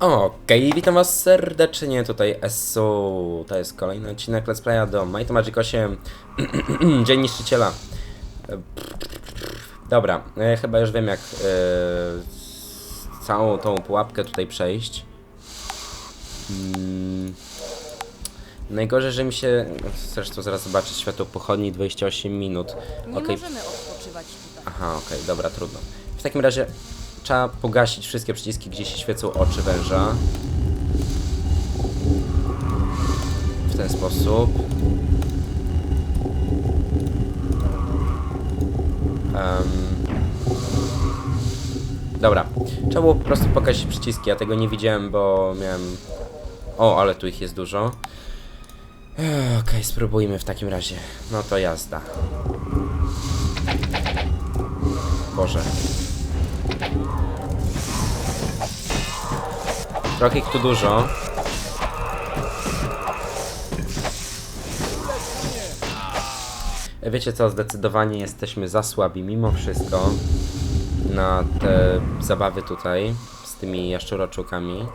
Okej, witam was serdecznie, tutaj Esu. To jest kolejny odcinek Let's Playa do Might Magic 8 Dzień Niszczyciela. Dobra, e, chyba już wiem jak e, całą tą pułapkę tutaj przejść. Mm. Najgorzej, że mi się... Zresztą zaraz zobaczę światło pochodni 28 minut. Nie Okej, możemy odpoczywać tutaj. Aha, okej, dobra, trudno. W takim razie trzeba pogasić wszystkie przyciski, gdzie się świecą oczy węża. W ten sposób. Em, dobra, trzeba było po prostu pogasić przyciski, ja tego nie widziałem, bo miałem... O, ale tu ich jest dużo. Okej, spróbujmy w takim razie. No to jazda. Boże. Trochę ich tu dużo. Wiecie co, zdecydowanie jesteśmy za słabi mimo wszystko na te zabawy tutaj z tymi jaszczuroczukami.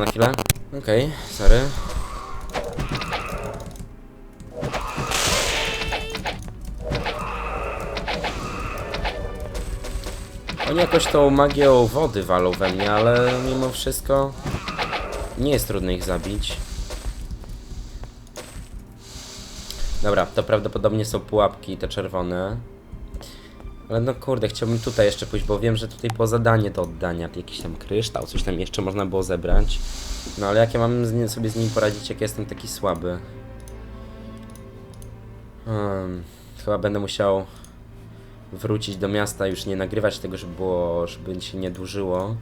Na chwilę. Okej, sorry. Oni jakoś tą magią wody walą we mnie, ale mimo wszystko nie jest trudno ich zabić. Dobra, to prawdopodobnie są pułapki, te czerwone. Ale no kurde, chciałbym tutaj jeszcze pójść, bo wiem, że tutaj było zadanie do oddania, jakiś tam kryształ, coś tam jeszcze można było zebrać. No ale jak ja mam z sobie z nim poradzić, jak jestem taki słaby? Hmm, chyba będę musiał wrócić do miasta, już nie nagrywać tego, żeby było, żeby się nie dłużyło.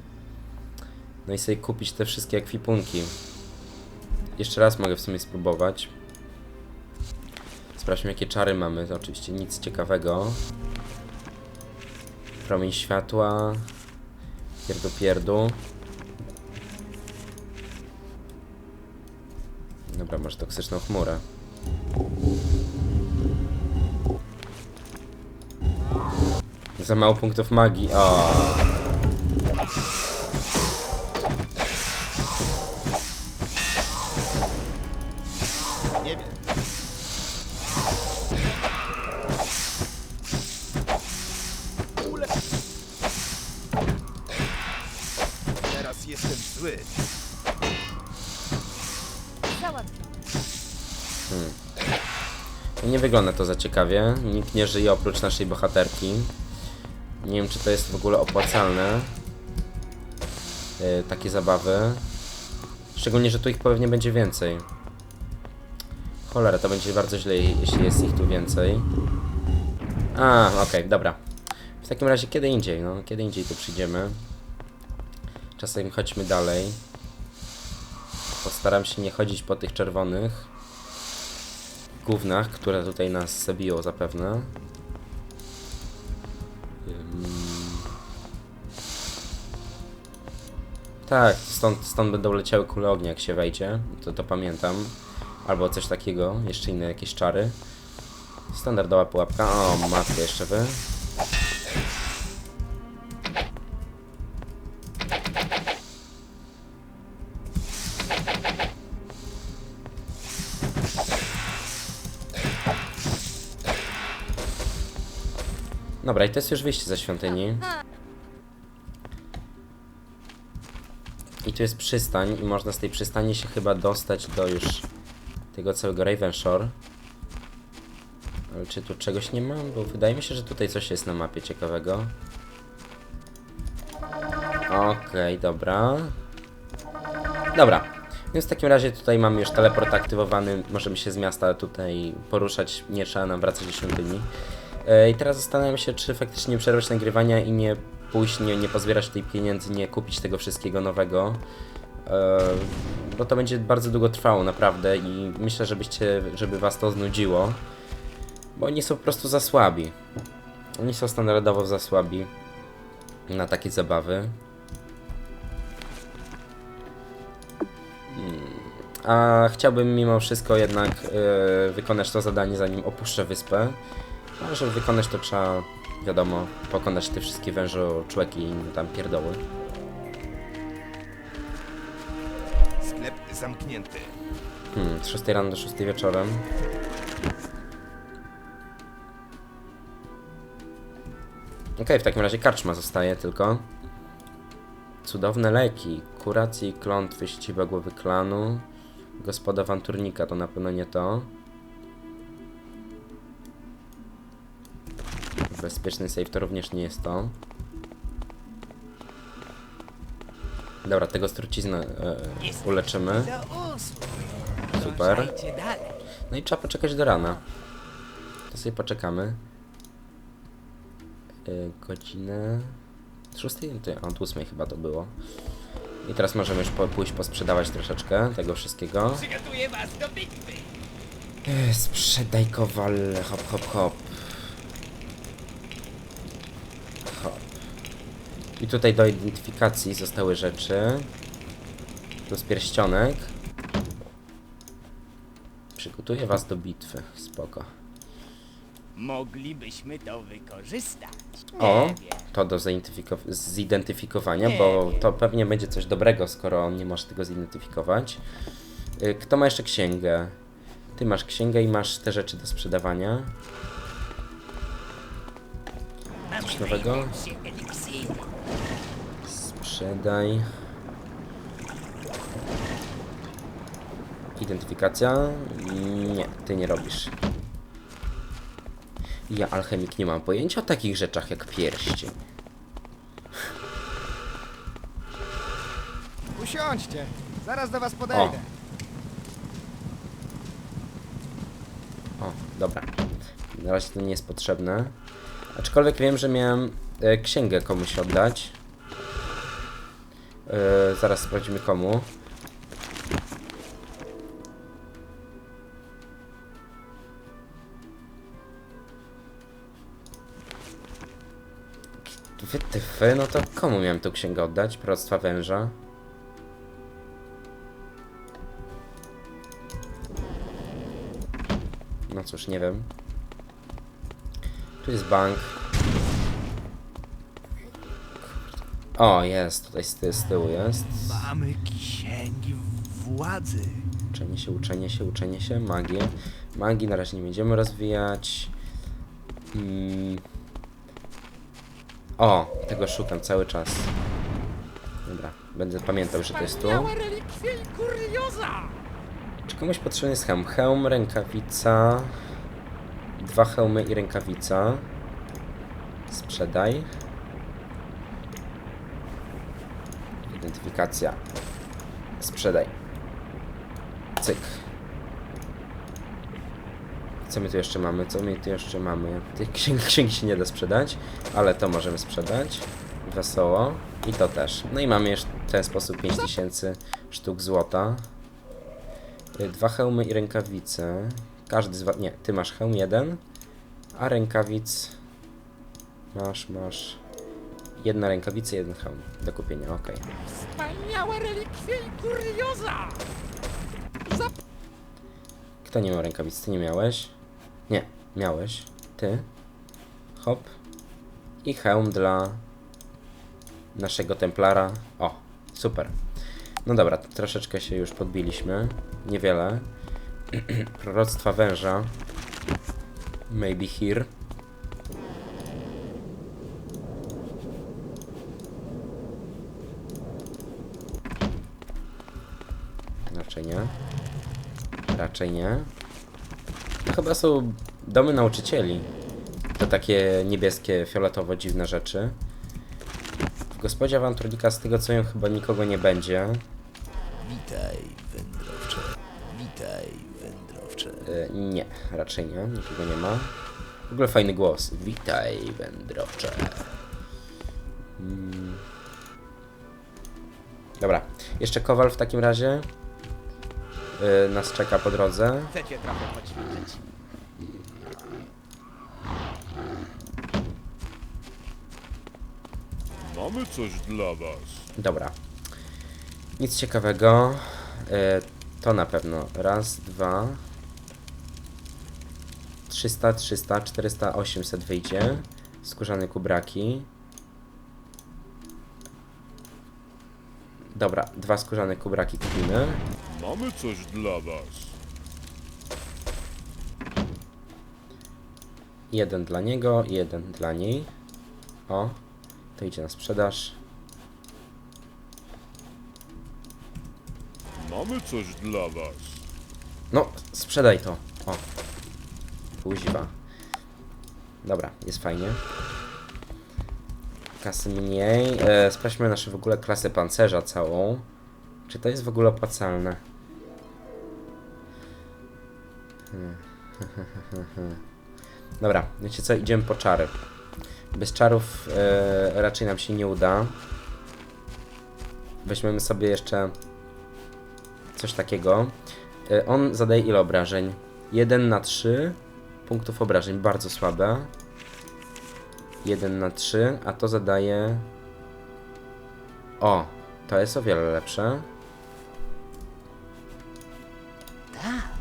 No i sobie kupić te wszystkie ekwipunki. Jeszcze raz mogę w sumie spróbować. Sprawdźmy jakie czary mamy, to oczywiście nic ciekawego. Promień światła. Pierdu pierdu. Dobra, masz toksyczną chmurę. Za mało punktów magii. O. Nie wiem. Ule... Teraz jestem zły. Załatwione. Nie wygląda to za ciekawie. Nikt nie żyje oprócz naszej bohaterki. Nie wiem, czy to jest w ogóle opłacalne. Yy, takie zabawy. Szczególnie, że tu ich pewnie będzie więcej. Cholera, to będzie bardzo źle, jeśli jest ich tu więcej. A, okej, dobra. W takim razie kiedy indziej, no, kiedy indziej tu przyjdziemy. Czasem chodźmy dalej. Postaram się nie chodzić po tych czerwonych gównach, które tutaj nas zabiją zapewne. Tak, stąd, stąd będą leciały kule ognia, jak się wejdzie. To, to pamiętam. Albo coś takiego, jeszcze inne jakieś czary. Standardowa pułapka. O, matko, jeszcze wy. Dobra, i to jest już wyjście ze świątyni. I tu jest przystań i można z tej przystani się chyba dostać do już tego całego Ravenshore. Ale czy tu czegoś nie mam? Bo wydaje mi się, że tutaj coś jest na mapie ciekawego. Okej, dobra. Dobra. Więc w takim razie tutaj mamy już teleport aktywowany. Możemy się z miasta tutaj poruszać. Nie trzeba nam wracać do świątyni. E, I teraz zastanawiam się, czy faktycznie przerwać nagrywania i nie pójść, nie, nie pozbierać tej pieniędzy, nie kupić tego wszystkiego nowego. E, Bo to będzie bardzo długo trwało, naprawdę. I myślę, żebyście, żeby was to znudziło. Bo oni są po prostu za słabi. Oni są standardowo za słabi na takie zabawy. Mm, A chciałbym mimo wszystko jednak e, wykonać to zadanie zanim opuszczę wyspę. A żeby wykonać to trzeba, wiadomo, pokonać te wszystkie wężoczłeki i inne tam pierdoły. Sklep zamknięty. Hmm, z 6 rano do 6 wieczorem. Okej, w takim razie karczma zostaje tylko. Cudowne leki, kuracje i klątwy sieciwe głowy klanu. Gospoda awanturnika to na pewno nie to. Bezpieczny safe to również nie jest to. Dobra, tego z trucizny e, uleczymy. Super. No i trzeba poczekać do rana. To sobie poczekamy. Yy, godzinę... Z 6, ty, od 8 chyba to było. I teraz możemy już po, pójść posprzedawać troszeczkę tego wszystkiego. Przygotuję was do bitwy. Yy, sprzedaj kowal, hop, hop. Hop. I tutaj do identyfikacji zostały rzeczy. To jest pierścionek. Przygotuję was do bitwy. Spoko. Moglibyśmy to wykorzystać. O, to do zidentyfiko- zidentyfikowania, bo to pewnie będzie coś dobrego, skoro on nie może tego zidentyfikować. Y, Kto ma jeszcze księgę? Ty masz księgę i masz te rzeczy do sprzedawania. Coś nowego? Sprzedaj. Identyfikacja? Nie, ty nie robisz. Ja, alchemik, nie mam pojęcia o takich rzeczach jak pierścień. Usiądźcie, zaraz do was podejdę. O, dobra. Na razie to nie jest potrzebne. Aczkolwiek wiem, że miałem e, księgę komuś oddać. E, zaraz sprawdzimy komu. Wytyfy, no to komu miałem tą księgę oddać? Proroctwa węża. No cóż, nie wiem. Tu jest bank. O, jest, tutaj z, ty- z tyłu jest. Mamy księgi władzy. Uczenie się, uczenie się, uczenie się, magię. Magii na razie nie będziemy rozwijać. Mm. O, tego szukam cały czas. Dobra, będę pamiętał, że to jest tu. Czy komuś potrzebny jest hełm? Hełm, rękawica. Dwa hełmy i rękawica. Sprzedaj. Identyfikacja. Sprzedaj. Cyk. Co my tu jeszcze mamy? Co my tu jeszcze mamy? Tych księg, księgi się nie da sprzedać, ale to możemy sprzedać. Wesoło. I to też. No i mamy jeszcze w ten sposób 5000 sztuk złota. Y, Dwa hełmy i rękawice. Każdy z was... Nie, ty masz hełm jeden, a rękawic... Masz, masz... Jedna rękawica, jeden hełm do kupienia, okej. Wspaniałe relikwie i kurioza. Kto nie miał rękawic? Ty nie miałeś? Nie, miałeś. Ty. Hop. I hełm dla naszego templara. O, super. No dobra, troszeczkę się już podbiliśmy. Niewiele. Proroctwa węża. Maybe here. Raczej nie. Raczej nie. To chyba są domy nauczycieli. To takie niebieskie, fioletowo dziwne rzeczy. W gospodzie awanturnika z tego co wiem chyba nikogo nie będzie. Witaj, wędrowcze. Witaj, wędrowcze. E, nie, raczej nie, nikogo nie ma. W ogóle fajny głos. Witaj, wędrowcze. Mm. Dobra, jeszcze kowal w takim razie. E, nas czeka po drodze. Chcecie trochę poćwiczyć? Mamy coś dla was. Dobra. Nic ciekawego. E, to na pewno. Raz, dwa. 300, 300, 400, 800 wyjdzie. Skórzane kubraki. Dobra, dwa skórzane kubraki kupimy. Mamy coś dla was. Jeden dla niego, jeden dla niej. O, to idzie na sprzedaż. Mamy coś dla was. No, sprzedaj to. O. Kuźwa. Dobra, jest fajnie. Kasy mniej. E, sprawdźmy naszą w ogóle klasę pancerza całą. Czy to jest w ogóle opłacalne? Dobra, wiecie co? Idziemy po czary. Bez czarów e, raczej nam się nie uda. Weźmiemy sobie jeszcze coś takiego. E, On zadaje ile obrażeń? 1 na 3 punktów obrażeń, bardzo słabe. 1 na 3, a to zadaje. O, to jest o wiele lepsze. Tak.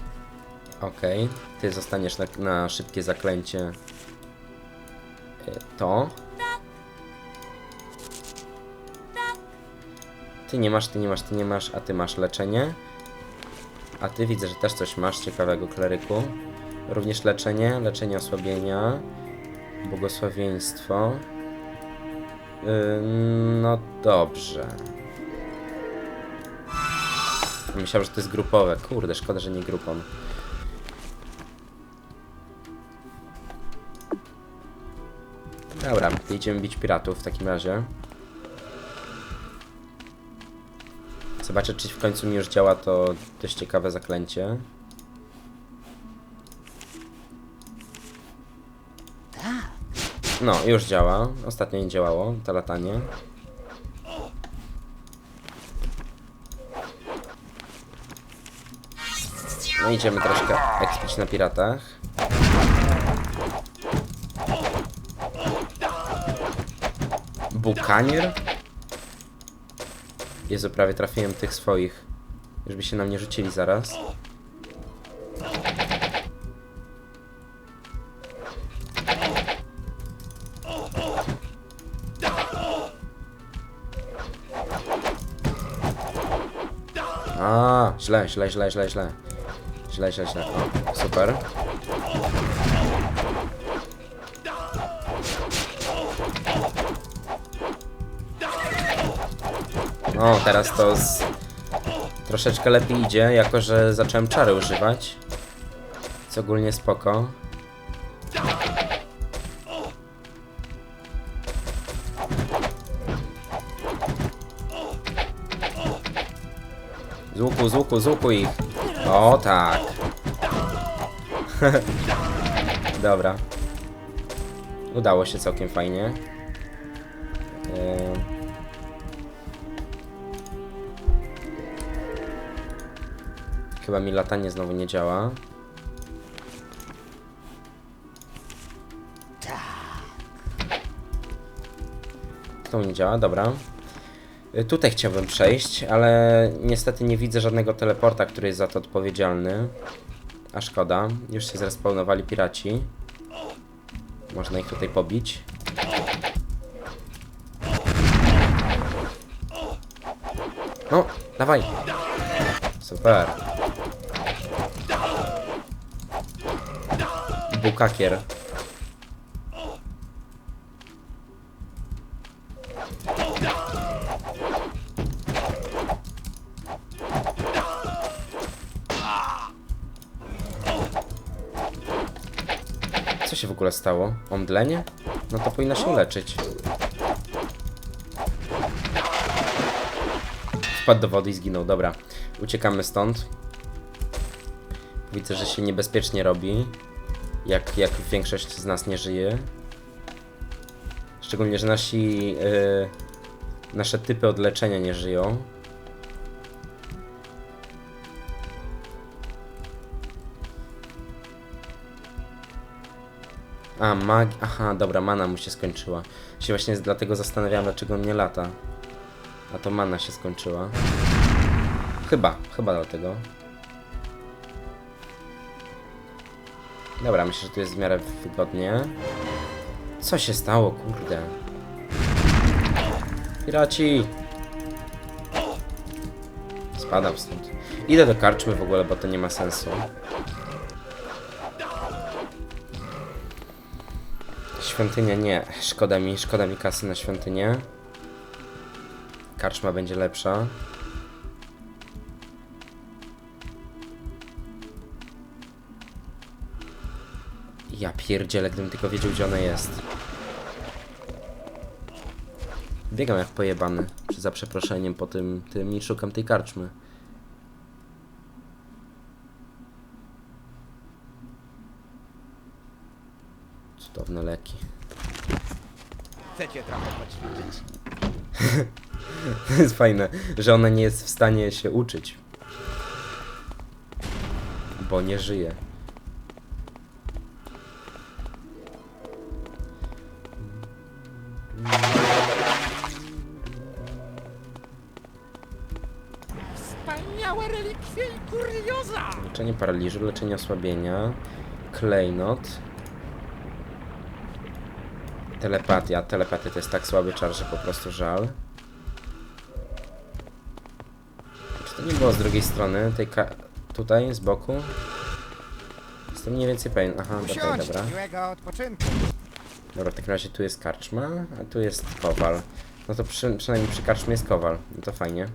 Okej, ty zostaniesz na, na szybkie zaklęcie. E, To. Ty nie masz, ty nie masz, ty nie masz, a ty masz leczenie. A ty widzę, że też coś masz ciekawego, kleryku. Również leczenie, leczenie osłabienia, błogosławieństwo. Yy, no dobrze. Myślałem, że to jest grupowe. Kurde, szkoda, że nie grupą. Dobra, idziemy bić piratów w takim razie. Zobaczę, czy w końcu mi już działa to dość ciekawe zaklęcie. No, już działa. Ostatnio nie działało, to latanie. No idziemy troszkę ekspić na piratach. Bukanier? Jezu, prawie trafiłem tych swoich. Żeby się na mnie rzucili zaraz. A, źle, źle, źle, źle, źle. Źle, źle, źle. Super. No, teraz to z... troszeczkę lepiej idzie, jako że zacząłem czary używać. Co ogólnie spoko. Z łuku, z łuku, z łuku ich. O tak. Dobra. Udało się całkiem fajnie. Chyba mi latanie znowu nie działa. To nie działa, dobra. Y, Tutaj chciałbym przejść, ale niestety nie widzę żadnego teleporta, który jest za to odpowiedzialny. A szkoda. Już się zrespawnowali piraci. Można ich tutaj pobić. No, dawaj. Super. Bukakier. Co się w ogóle stało? Omdlenie? No to powinno się leczyć. Wpadł do wody i zginął, dobra. Uciekamy stąd. Widzę, że się niebezpiecznie robi. Jak, jak większość z nas nie żyje. Szczególnie, że nasi... Yy, nasze typy od leczenia nie żyją. A, mag... Aha, dobra, mana mu się skończyła. Się właśnie dlatego zastanawiałem, dlaczego on nie lata. A to mana się skończyła. Chyba, chyba dlatego. Dobra, myślę, że tu jest w miarę wygodnie. Co się stało, kurde? Piraci! Spadam stąd. Idę do karczmy w ogóle, bo to nie ma sensu. Świątynia nie. Szkoda mi, szkoda mi kasy na świątynię. Karczma będzie lepsza. Ja pierdzielę, gdybym tylko wiedział, gdzie ona jest. Biegam jak pojebany, czy za przeproszeniem po tym, tym i szukam tej karczmy. Cudowne leki. Chcecie trochę poćwiczyć? To jest fajne, że ona nie jest w stanie się uczyć. Bo nie żyje. Wspaniałe relikwie i kurioza! Leczenie paraliżu, leczenie osłabienia, klejnot. Telepatia. Telepatia to jest tak słaby czar, że po prostu żal. Czy to nie było z drugiej strony, tej ka tutaj, z boku? Jestem mniej więcej pewien. Aha, Usiądź, dobra. Dobra, w takim razie tu jest karczma, a tu jest kowal. No to przy, przynajmniej przy karczmie jest kowal. No to fajnie.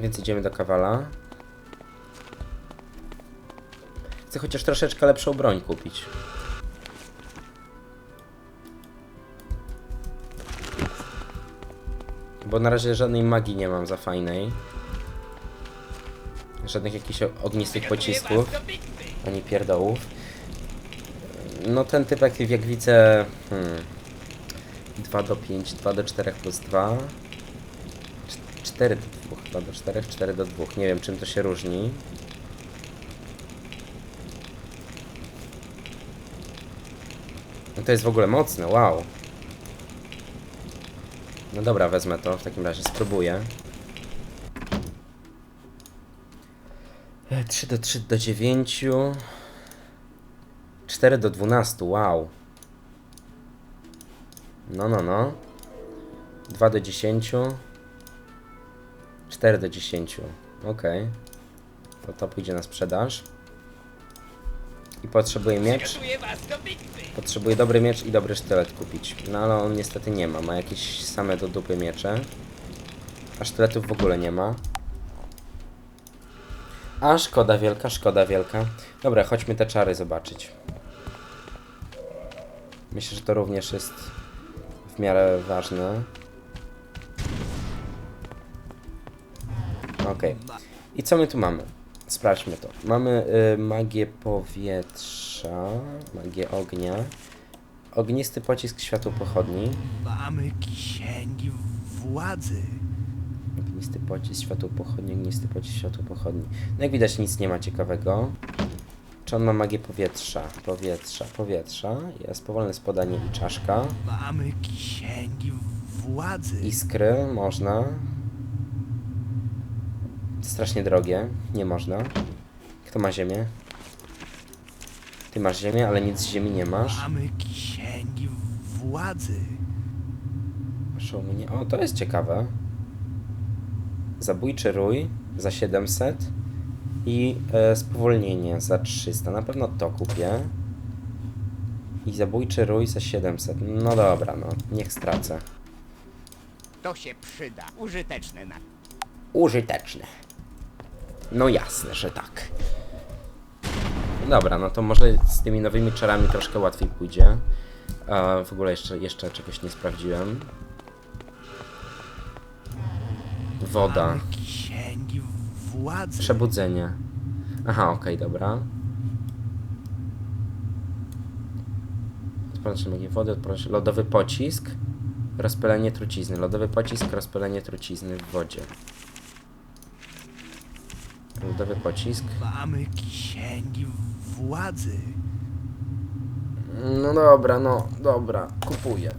Więc idziemy do kowala. Chcę chociaż troszeczkę lepszą broń kupić. Bo na razie żadnej magii nie mam za fajnej. Żadnych jakichś ognistych pocisków. Ani pierdołów. No ten typek jak widzę... Hmm, 2 do 5, 2 do 4 plus 2. 4 do 2, 2 do 4, 4 do 2. Nie wiem czym to się różni. No to jest w ogóle mocne, wow. No dobra, wezmę to, w takim razie spróbuję. 3 do 3 do 9. 4 do 12, wow. No, no, no. 2 do 10. 4 do 10. Okej. To to pójdzie na sprzedaż. I potrzebuję miecz. Potrzebuję dobry miecz i dobry sztylet kupić. No ale on niestety nie ma. Ma jakieś same do dupy miecze. A sztyletów w ogóle nie ma. A szkoda wielka, szkoda wielka. Dobra, chodźmy te czary zobaczyć. Myślę, że to również jest w miarę ważne. Okej. I co my tu mamy? Sprawdźmy to. Mamy y, magię powietrza, magię ognia, ognisty pocisk światło pochodni, Mamy księgi władzy. ognisty pocisk światło pochodni, ognisty pocisk światło pochodni. No jak widać nic nie ma ciekawego. Czy on ma magię powietrza? Powietrza, powietrza. Jest powolne spodanie i czaszka. Mamy księgi władzy. Iskry można. Strasznie drogie. Nie można. Kto ma ziemię? Ty masz ziemię, ale nic z ziemi nie masz. Mamy księgi władzy. Proszę mnie. O, to jest ciekawe. Zabójczy rój za 700 i e, spowolnienie za 300. Na pewno to kupię. I zabójczy rój za 700. No dobra, no. Niech stracę. To się przyda. Użyteczne na użyteczne. No jasne, że tak. Dobra, no to może z tymi nowymi czarami troszkę łatwiej pójdzie. A w ogóle jeszcze, jeszcze czegoś nie sprawdziłem. Woda. Księgi władzy. Przebudzenie. Aha, okej, dobra. Odporność magii wody, odporność... Lodowy pocisk. Rozpylenie trucizny. Lodowy pocisk, rozpylenie trucizny w wodzie. Lodowy pocisk. Mamy księgi władzy. No dobra, no dobra, kupuję.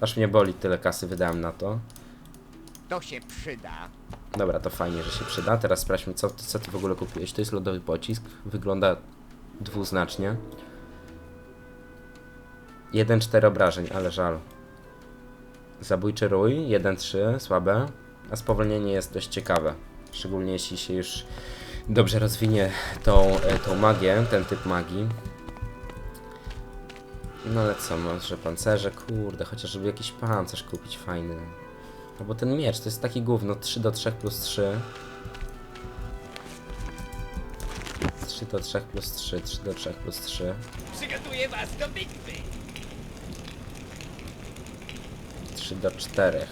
Aż mnie boli, tyle kasy wydałem na to. To się przyda. Dobra, to fajnie, że się przyda. Teraz sprawdźmy, co, co ty w ogóle kupiłeś. To jest lodowy pocisk. Wygląda dwuznacznie. 1-4 obrażeń, ale żal. Zabójczy rój, 1-3, słabe. A spowolnienie jest dość ciekawe. Szczególnie jeśli się już dobrze rozwinie tą, e, tą magię, ten typ magii. No ale co, może pancerze? Kurde, chociażby jakiś pancerz kupić fajny. No bo ten miecz to jest taki gówno, 3 do 3 plus 3. 3 do 3 plus 3, 3 do 3 plus 3. Przygotuję was do bitwy. 3 do 4.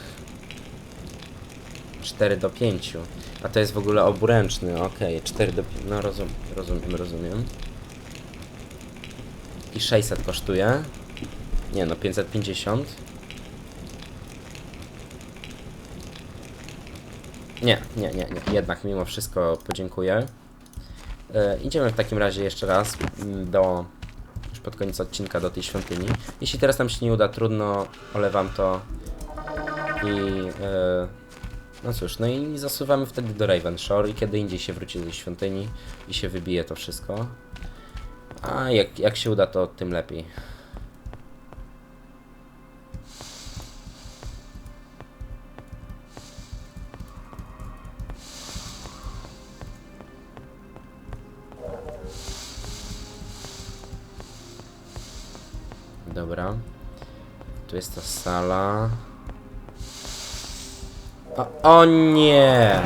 4 do 5. A to jest w ogóle oburęczny, okej. 4 do 5. No rozum, rozumiem, rozumiem. I 600 kosztuje. Nie no, 550. Nie, nie, nie, nie. Jednak mimo wszystko podziękuję. E, idziemy w takim razie jeszcze raz mm, do już pod koniec odcinka do tej świątyni. Jeśli teraz nam się nie uda, trudno, olewam to i e, no cóż, no i zasuwamy wtedy do Ravenshore i kiedy indziej się wróci do świątyni i się wybije to wszystko. A jak, jak się uda, to tym lepiej. Dobra. Tu jest ta sala. O, o nie!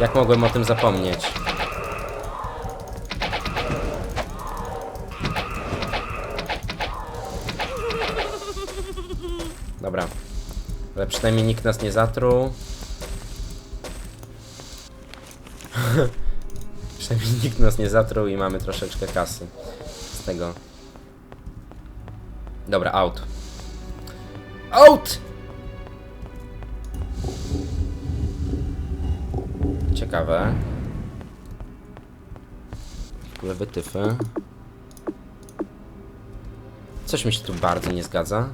Jak mogłem o tym zapomnieć? Dobra. Ale przynajmniej nikt nas nie zatruł. przynajmniej nikt nas nie zatruł i mamy troszeczkę kasy z tego. Dobra, out. Out! Ciekawe. Ogóle wytyfy. Coś mi się tu bardzo nie zgadza.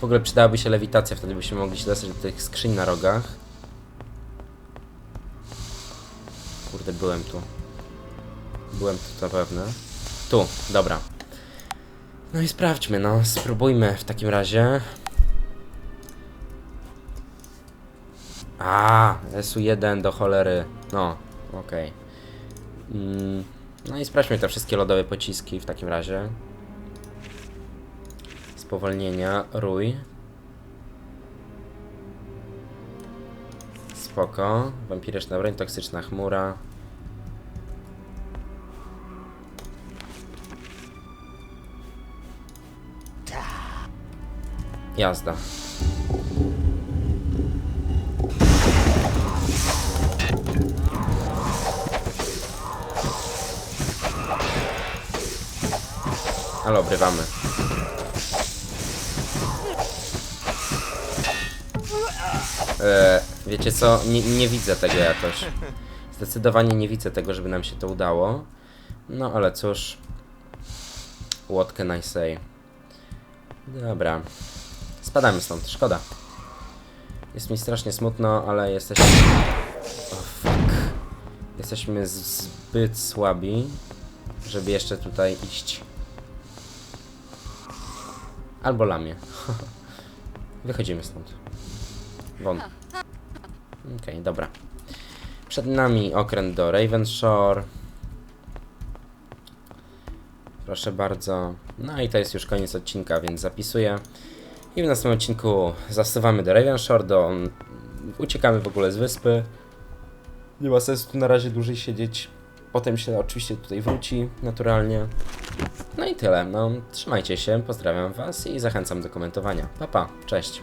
W ogóle przydałaby się lewitacja, wtedy byśmy mogli się dostać do tych skrzyń na rogach. Kurde, byłem tu. Byłem tu zapewne. Tu, dobra. No i sprawdźmy, no. Spróbujmy w takim razie. A, SU1 do cholery. No, okej. Mm, no i sprawdźmy te wszystkie lodowe pociski w takim razie. Spowolnienia, rój. Spoko. Wampiryczna broń, toksyczna chmura. Jazda. Ale obrywamy. E, wiecie co? Nie, nie widzę tego jakoś. Zdecydowanie nie widzę tego, żeby nam się to udało. No ale cóż. What can I say? Dobra. Spadamy stąd, szkoda. Jest mi strasznie smutno, ale jesteśmy... Oh, fuck. Jesteśmy zbyt słabi, żeby jeszcze tutaj iść. Albo lamię. Wychodzimy stąd. Won. Okej, dobra. Przed nami okręt do Ravenshore. Proszę bardzo. No i to jest już koniec odcinka, więc zapisuję. I w następnym odcinku zasuwamy do Ravenshore, do... uciekamy w ogóle z wyspy. Nie ma sensu tu na razie dłużej siedzieć. Potem się oczywiście tutaj wróci, naturalnie. No i tyle. No, trzymajcie się, pozdrawiam Was i zachęcam do komentowania. Pa, pa, cześć.